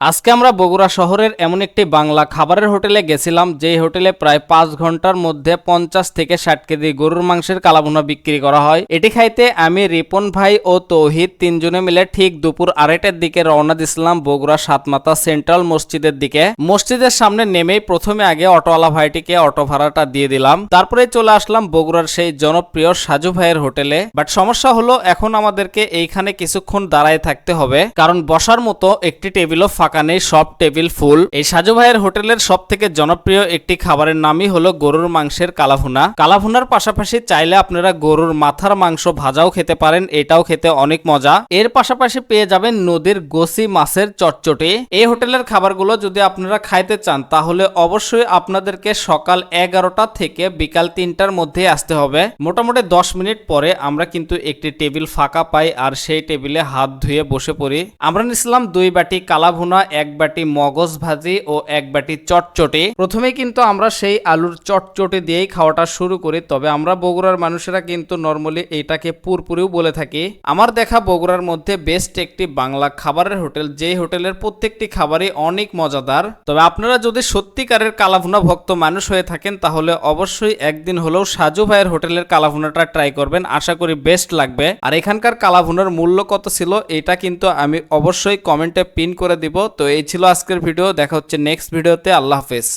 আজকে আমরা বগুড়া শহরের এমন একটি বাংলা খাবারের হোটেলে গেছিলাম, যেই হোটেলে প্রায় পাঁচ ঘণ্টার মধ্যে পঞ্চাশ থেকে ষাট কেজি গরুর মাংসের কালাভুনা বিক্রি করা হয়। এটি খাইতে আমি, রিপন ভাই ও তৌহিদ তিনজনে মিলে ঠিক দুপুর আড়াইটার দিকে রওনা দিছিলাম বগুড়া সাতমাতা সেন্ট্রাল মসজিদের দিকে। মসজিদের সামনে নেমেই প্রথমে আগে অটোওয়ালা ভাইটিকে অটো ভাড়াটা দিয়ে দিলাম। তারপরে চলে আসলাম বগুড়ার সেই জনপ্রিয় সাজু ভাইয়ের হোটেলে। বাট সমস্যা হলো, এখন আমাদেরকে এইখানে কিছুক্ষণ দাঁড়ায় থাকতে হবে, কারণ বসার মতো একটি টেবিলও ফাঁকা নেই, সব টেবিল ফুল। এই সাজু ভাইয়ের হোটেলের সব থেকে জনপ্রিয় একটি খাবারের নামই হলো গরুর মাংসের কালাভুনা। কালাভুনার পাশাপাশি চাইলে আপনারা গরুর মাথার মাংস ভাজাও খেতে পারেন, এটাও খেতে অনেক মজা। এর পাশাপাশি পেয়ে যাবেন নদীর গোসি মাছের চটচটি। এই হোটেলের খাবারগুলো যদি আপনারা খাইতে চান, তাহলে অবশ্যই আপনাদেরকে সকাল এগারোটা থেকে বিকাল তিনটার মধ্যে আসতে হবে। মোটামুটি দশ মিনিট পরে আমরা কিন্তু একটি টেবিল ফাঁকা পাই, আর সেই টেবিলে হাত ধুয়ে বসে পড়ি। আমরা নিছিলাম দুই বাটি কালাভুনা এক বাটি মগজ ভাজি ও এক বাটি চটচটে। প্রথমে কিন্তু আমরা সেই আলুর চটচটে দিয়েই খাওয়াটা শুরু করি, তবে আমরা বগুড়ার মানুষেরা কিন্তু নর্মালি এইটাকে পুরপুরিও বলে থাকি। আমার দেখা বগুড়ার মধ্যে বেস্ট একটি বাংলা খাবারের হোটেল, যেই হোটেলের প্রত্যেকটি খাবারই অনেক মজাদার। তবে আপনারা যদি সত্যিকারের কালাভুনা ভক্ত মানুষ হয়ে থাকেন, তাহলে অবশ্যই একদিন হলেও সাজু ভাইয়ের হোটেলের কালাভুনাটা ট্রাই করবেন, আশা করি বেস্ট লাগবে। আর এখানকার কালাভুনার মূল্য কত ছিল, এটা কিন্তু আমি অবশ্যই কমেন্টে পিন করে দিব তো এই ছিল আজকের ভিডিও দেখা হচ্ছে নেক্সট ভিডিওতে আল্লাহ হাফেজ।